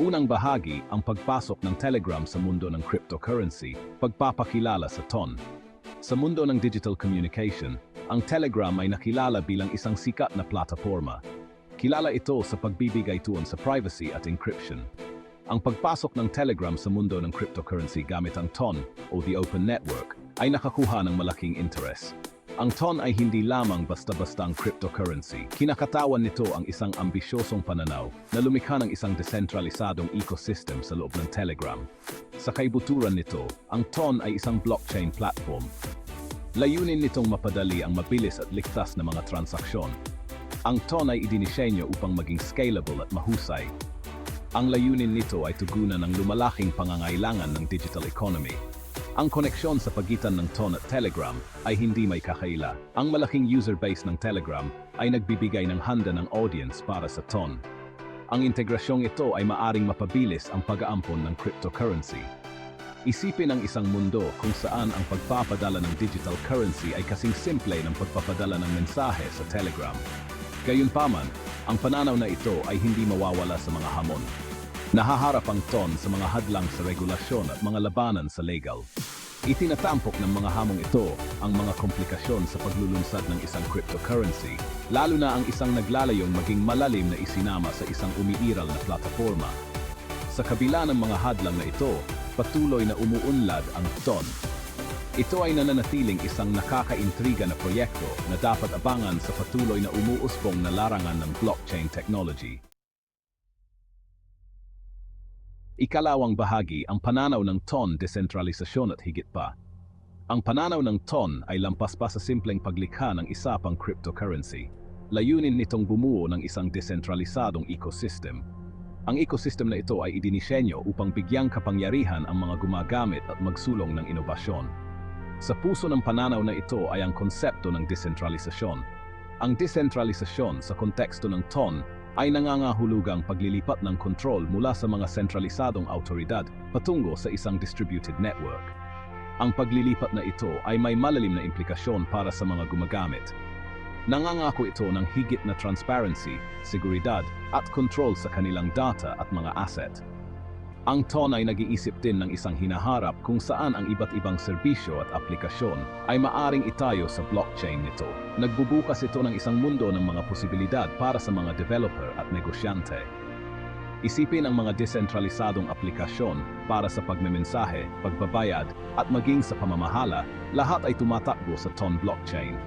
Unang bahagi ang pagpasok ng Telegram sa mundo ng cryptocurrency, pagpapakilala sa TON. Sa mundo ng digital communication, ang Telegram ay nakilala bilang isang sikat na plataforma. Kilala ito sa pagbibigay tuon sa privacy at encryption. Ang pagpasok ng Telegram sa mundo ng cryptocurrency gamit ang TON o the Open Network ay nakakuha ng malaking interest. Ang TON ay hindi lamang basta-bastang cryptocurrency. Kinakatawan nito ang isang ambisyosong pananaw na lumikha ng isang desentralisadong ecosystem sa loob ng Telegram. Sa kaibuturan nito, ang TON ay isang blockchain platform. Layunin nitong mapadali ang mabilis at ligtas na mga transaksyon. Ang TON ay idinisenyo upang maging scalable at mahusay. Ang layunin nito ay tugunan ng lumalaking pangangailangan ng digital economy ang koneksyon sa pagitan ng TON at Telegram ay hindi may kakaila. Ang malaking user base ng Telegram ay nagbibigay ng handa ng audience para sa TON. Ang integrasyong ito ay maaring mapabilis ang pag-aampon ng cryptocurrency. Isipin ang isang mundo kung saan ang pagpapadala ng digital currency ay kasing simple ng pagpapadala ng mensahe sa Telegram. Gayunpaman, ang pananaw na ito ay hindi mawawala sa mga hamon. Nahaharap ang TON sa mga hadlang sa regulasyon at mga labanan sa legal. Itinatampok ng mga hamong ito ang mga komplikasyon sa paglulunsad ng isang cryptocurrency, lalo na ang isang naglalayong maging malalim na isinama sa isang umiiral na plataforma. Sa kabila ng mga hadlang na ito, patuloy na umuunlad ang TON. Ito ay nananatiling isang nakakaintriga na proyekto na dapat abangan sa patuloy na umuusbong na larangan ng blockchain technology. Ikalawang bahagi ang pananaw ng TON desentralisasyon at higit pa. Ang pananaw ng TON ay lampas pa sa simpleng paglikha ng isa pang cryptocurrency. Layunin nitong bumuo ng isang desentralisadong ecosystem. Ang ecosystem na ito ay idinisenyo upang bigyang kapangyarihan ang mga gumagamit at magsulong ng inobasyon. Sa puso ng pananaw na ito ay ang konsepto ng desentralisasyon. Ang desentralisasyon sa konteksto ng TON ay nangangahulugang paglilipat ng kontrol mula sa mga sentralisadong autoridad patungo sa isang distributed network. Ang paglilipat na ito ay may malalim na implikasyon para sa mga gumagamit. Nangangako ito ng higit na transparency, seguridad at control sa kanilang data at mga asset. Ang TON ay nag-iisip din ng isang hinaharap kung saan ang iba't ibang serbisyo at aplikasyon ay maaring itayo sa blockchain nito. Nagbubukas ito ng isang mundo ng mga posibilidad para sa mga developer at negosyante. Isipin ang mga desentralisadong aplikasyon para sa pagmemensahe, pagbabayad, at maging sa pamamahala, lahat ay tumatakbo sa TON blockchain.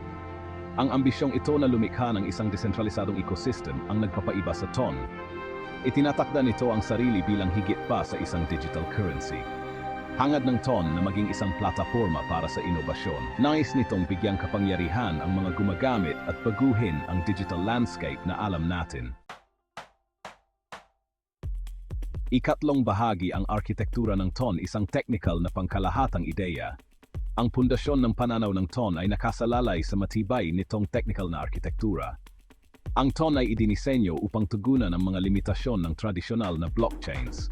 Ang ambisyong ito na lumikha ng isang desentralisadong ecosystem ang nagpapaiba sa TON Itinatakda nito ang sarili bilang higit pa sa isang digital currency. Hangad ng TON na maging isang plataforma para sa inobasyon. Nais nitong bigyang kapangyarihan ang mga gumagamit at baguhin ang digital landscape na alam natin. Ikatlong bahagi ang arkitektura ng TON isang technical na pangkalahatang ideya. Ang pundasyon ng pananaw ng TON ay nakasalalay sa matibay nitong technical na arkitektura. Ang TON ay idinisenyo upang tugunan ang mga limitasyon ng tradisyonal na blockchains.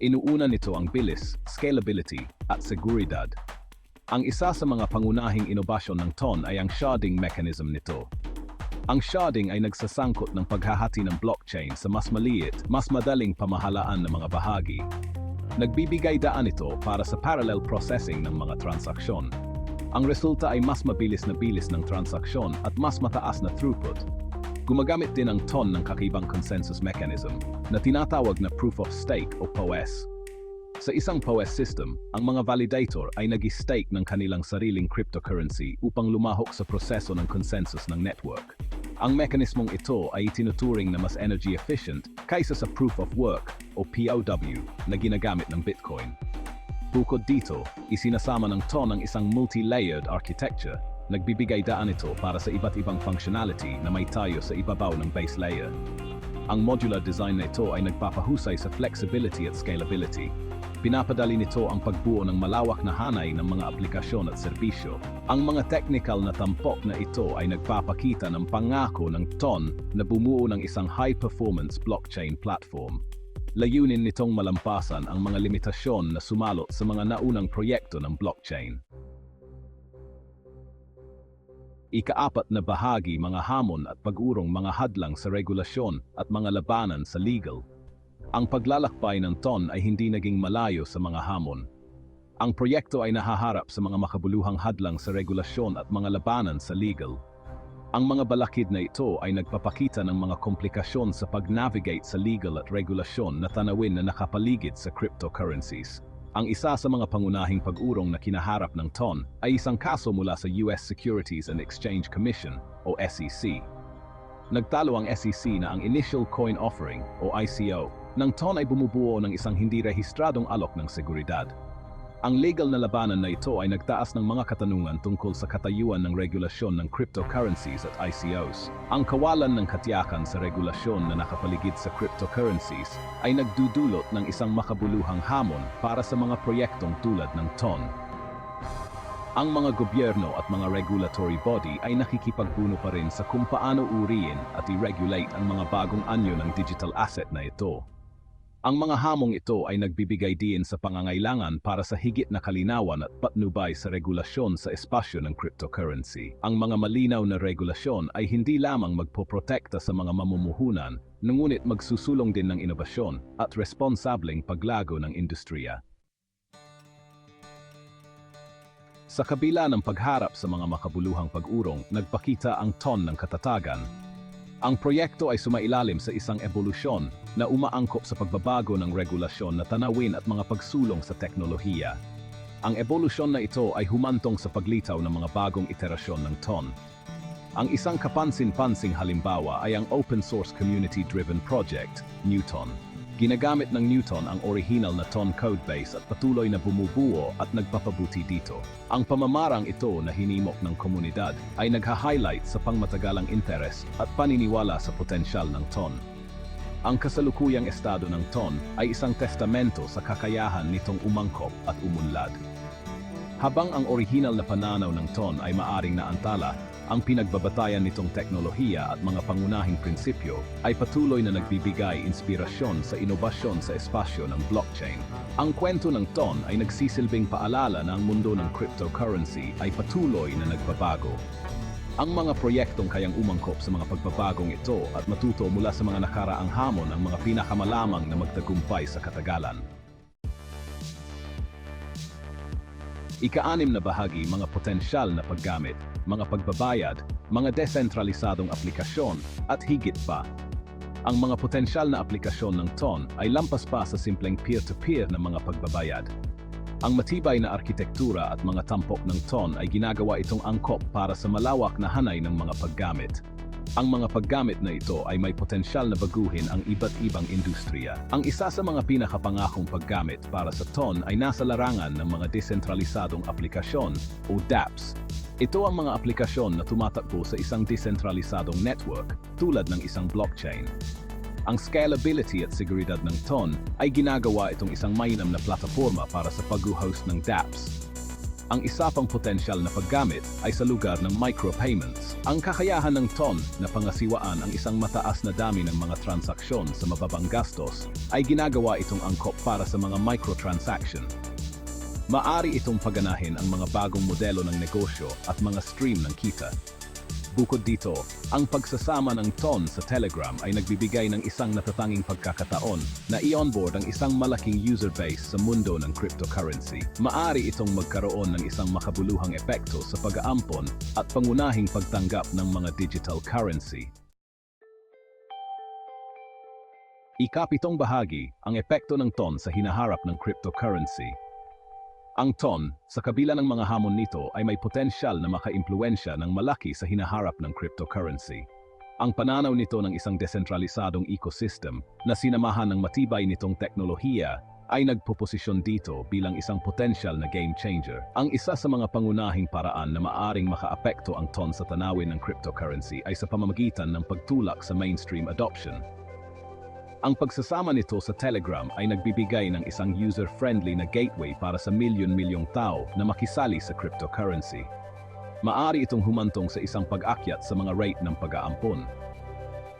Inuuna nito ang bilis, scalability, at seguridad. Ang isa sa mga pangunahing inobasyon ng TON ay ang sharding mechanism nito. Ang sharding ay nagsasangkot ng paghahati ng blockchain sa mas maliit, mas madaling pamahalaan ng mga bahagi. Nagbibigay daan ito para sa parallel processing ng mga transaksyon. Ang resulta ay mas mabilis na bilis ng transaksyon at mas mataas na throughput, Gumagamit din ang TON ng kakibang consensus mechanism na tinatawag na proof of stake o POS. Sa isang POS system, ang mga validator ay nag-stake ng kanilang sariling cryptocurrency upang lumahok sa proseso ng consensus ng network. Ang mekanismong ito ay tinuturing na mas energy efficient kaysa sa proof of work o POW na ginagamit ng Bitcoin. Bukod dito, isinasama ng TON ang isang multi-layered architecture Nagbibigay daan ito para sa iba't ibang functionality na may tayo sa ibabaw ng base layer. Ang modular design na ito ay nagpapahusay sa flexibility at scalability. Pinapadali nito ang pagbuo ng malawak na hanay ng mga aplikasyon at serbisyo. Ang mga technical na tampok na ito ay nagpapakita ng pangako ng TON na bumuo ng isang high-performance blockchain platform. Layunin nitong malampasan ang mga limitasyon na sumalot sa mga naunang proyekto ng blockchain. Ikaapat na bahagi mga hamon at pag-urong mga hadlang sa regulasyon at mga labanan sa legal. ang paglalakbay ng TON ay hindi naging malayo sa mga hamon. Ang proyekto ay nahaharap sa mga makabuluhang hadlang sa regulasyon at mga labanan sa legal. Ang mga balakid na ito ay nagpapakita ng mga komplikasyon sa pag-navigate sa legal at regulasyon na tanawin na nakapaligid sa cryptocurrencies. Ang isa sa mga pangunahing pag-urong na kinaharap ng TON ay isang kaso mula sa US Securities and Exchange Commission o SEC. Nagtalo ang SEC na ang Initial Coin Offering o ICO ng TON ay bumubuo ng isang hindi rehistradong alok ng seguridad. Ang legal na labanan na ito ay nagtaas ng mga katanungan tungkol sa katayuan ng regulasyon ng cryptocurrencies at ICOs. Ang kawalan ng katiyakan sa regulasyon na nakapaligid sa cryptocurrencies ay nagdudulot ng isang makabuluhang hamon para sa mga proyektong tulad ng TON. Ang mga gobyerno at mga regulatory body ay nakikipagbuno pa rin sa kung paano uriin at i-regulate ang mga bagong anyo ng digital asset na ito. Ang mga hamong ito ay nagbibigay din sa pangangailangan para sa higit na kalinawan at patnubay sa regulasyon sa espasyo ng cryptocurrency. Ang mga malinaw na regulasyon ay hindi lamang magpoprotekta sa mga mamumuhunan, ngunit magsusulong din ng inobasyon at responsableng paglago ng industriya. Sa kabila ng pagharap sa mga makabuluhang pag-urong, nagpakita ang ton ng katatagan. Ang proyekto ay sumailalim sa isang ebolusyon na umaangkop sa pagbabago ng regulasyon na tanawin at mga pagsulong sa teknolohiya. Ang ebolusyon na ito ay humantong sa paglitaw ng mga bagong iterasyon ng TON. Ang isang kapansin-pansing halimbawa ay ang open source community-driven project, Newton. Ginagamit ng Newton ang original na TON codebase at patuloy na bumubuo at nagpapabuti dito. Ang pamamarang ito na hinimok ng komunidad ay nagha-highlight sa pangmatagalang interes at paniniwala sa potensyal ng TON. Ang kasalukuyang estado ng TON ay isang testamento sa kakayahan nitong umangkop at umunlad. Habang ang original na pananaw ng TON ay maaring naantala, ang pinagbabatayan nitong teknolohiya at mga pangunahing prinsipyo ay patuloy na nagbibigay inspirasyon sa inobasyon sa espasyo ng blockchain. Ang kwento ng TON ay nagsisilbing paalala na ang mundo ng cryptocurrency ay patuloy na nagbabago. Ang mga proyektong kayang umangkop sa mga pagbabagong ito at matuto mula sa mga nakaraang hamon ang mga pinakamalamang na magtagumpay sa katagalan. Ika-anim na bahagi mga potensyal na paggamit, mga pagbabayad, mga desentralisadong aplikasyon, at higit pa. Ang mga potensyal na aplikasyon ng TON ay lampas pa sa simpleng peer-to-peer na mga pagbabayad. Ang matibay na arkitektura at mga tampok ng TON ay ginagawa itong angkop para sa malawak na hanay ng mga paggamit. Ang mga paggamit na ito ay may potensyal na baguhin ang iba't ibang industriya. Ang isa sa mga pinakapangakong paggamit para sa TON ay nasa larangan ng mga desentralisadong aplikasyon o dApps. Ito ang mga aplikasyon na tumatakbo sa isang desentralisadong network tulad ng isang blockchain. Ang scalability at seguridad ng TON ay ginagawa itong isang mainam na plataforma para sa pag-host ng dApps. Ang isa pang potensyal na paggamit ay sa lugar ng micropayments. Ang kakayahan ng TON na pangasiwaan ang isang mataas na dami ng mga transaksyon sa mababang gastos ay ginagawa itong angkop para sa mga microtransaction. Maari itong paganahin ang mga bagong modelo ng negosyo at mga stream ng kita. Bukod dito, ang pagsasama ng TON sa Telegram ay nagbibigay ng isang natatanging pagkakataon na i-onboard ang isang malaking user base sa mundo ng cryptocurrency. Maari itong magkaroon ng isang makabuluhang epekto sa pag-aampon at pangunahing pagtanggap ng mga digital currency. Ikapitong bahagi, ang epekto ng TON sa hinaharap ng cryptocurrency. Ang TON, sa kabila ng mga hamon nito ay may potensyal na makaimpluensya ng malaki sa hinaharap ng cryptocurrency. Ang pananaw nito ng isang desentralisadong ecosystem na sinamahan ng matibay nitong teknolohiya ay nagpoposisyon dito bilang isang potensyal na game changer. Ang isa sa mga pangunahing paraan na maaring makaapekto ang TON sa tanawin ng cryptocurrency ay sa pamamagitan ng pagtulak sa mainstream adoption. Ang pagsasama nito sa Telegram ay nagbibigay ng isang user-friendly na gateway para sa milyon-milyong tao na makisali sa cryptocurrency. Maari itong humantong sa isang pag-akyat sa mga rate ng pag-aampon.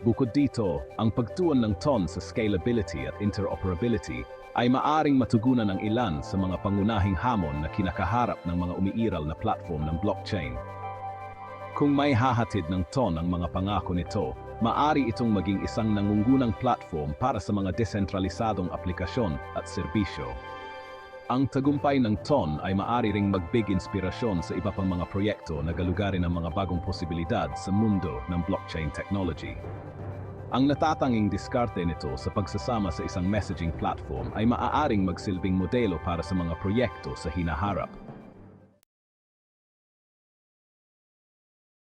Bukod dito, ang pagtuon ng TON sa scalability at interoperability ay maaring matugunan ng ilan sa mga pangunahing hamon na kinakaharap ng mga umiiral na platform ng blockchain. Kung may hahatid ng TON ang mga pangako nito, maari itong maging isang nangungunang platform para sa mga desentralisadong aplikasyon at serbisyo. Ang tagumpay ng TON ay maari ring magbig inspirasyon sa iba pang mga proyekto na galugarin ang mga bagong posibilidad sa mundo ng blockchain technology. Ang natatanging diskarte nito sa pagsasama sa isang messaging platform ay maaaring magsilbing modelo para sa mga proyekto sa hinaharap.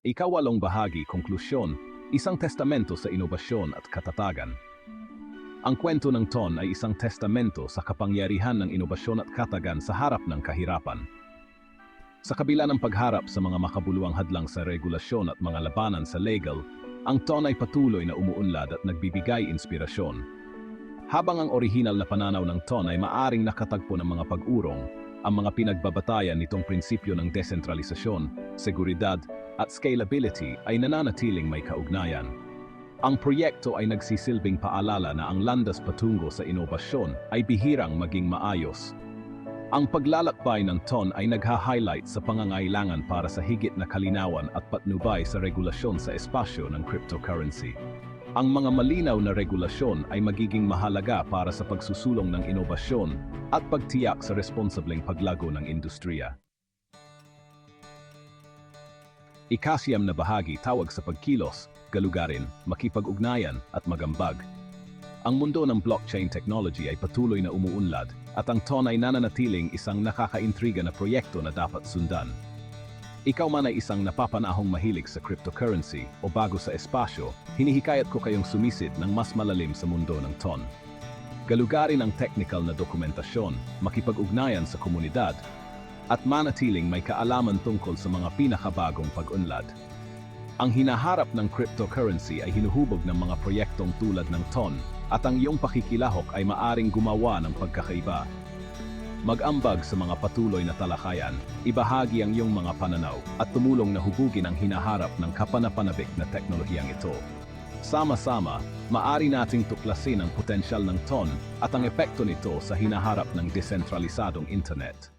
Ikawalong bahagi, konklusyon, isang testamento sa inobasyon at katatagan. Ang kwento ng Ton ay isang testamento sa kapangyarihan ng inobasyon at katagan sa harap ng kahirapan. Sa kabila ng pagharap sa mga makabuluhang hadlang sa regulasyon at mga labanan sa legal, ang Ton ay patuloy na umuunlad at nagbibigay inspirasyon. Habang ang orihinal na pananaw ng Ton ay maaring nakatagpo ng mga pag-urong, ang mga pinagbabatayan nitong prinsipyo ng desentralisasyon, seguridad, at scalability ay nananatiling may kaugnayan. Ang proyekto ay nagsisilbing paalala na ang landas patungo sa inobasyon ay bihirang maging maayos. Ang paglalakbay ng TON ay nagha-highlight sa pangangailangan para sa higit na kalinawan at patnubay sa regulasyon sa espasyo ng cryptocurrency. Ang mga malinaw na regulasyon ay magiging mahalaga para sa pagsusulong ng inobasyon at pagtiyak sa responsableng paglago ng industriya. Ikasyam na bahagi tawag sa pagkilos, galugarin, makipag-ugnayan at magambag. Ang mundo ng blockchain technology ay patuloy na umuunlad at ang TON ay nananatiling isang nakakaintriga na proyekto na dapat sundan. Ikaw man ay isang napapanahong mahilig sa cryptocurrency o bago sa espasyo, hinihikayat ko kayong sumisid ng mas malalim sa mundo ng TON. Galugarin ang technical na dokumentasyon, makipag-ugnayan sa komunidad, at manatiling may kaalaman tungkol sa mga pinakabagong pag-unlad. Ang hinaharap ng cryptocurrency ay hinuhubog ng mga proyektong tulad ng TON at ang iyong pakikilahok ay maaring gumawa ng pagkakaiba. Mag-ambag sa mga patuloy na talakayan, ibahagi ang iyong mga pananaw at tumulong na hubugin ang hinaharap ng kapanapanabik na teknolohiyang ito. Sama-sama, maari nating tuklasin ang potensyal ng TON at ang epekto nito sa hinaharap ng desentralisadong internet.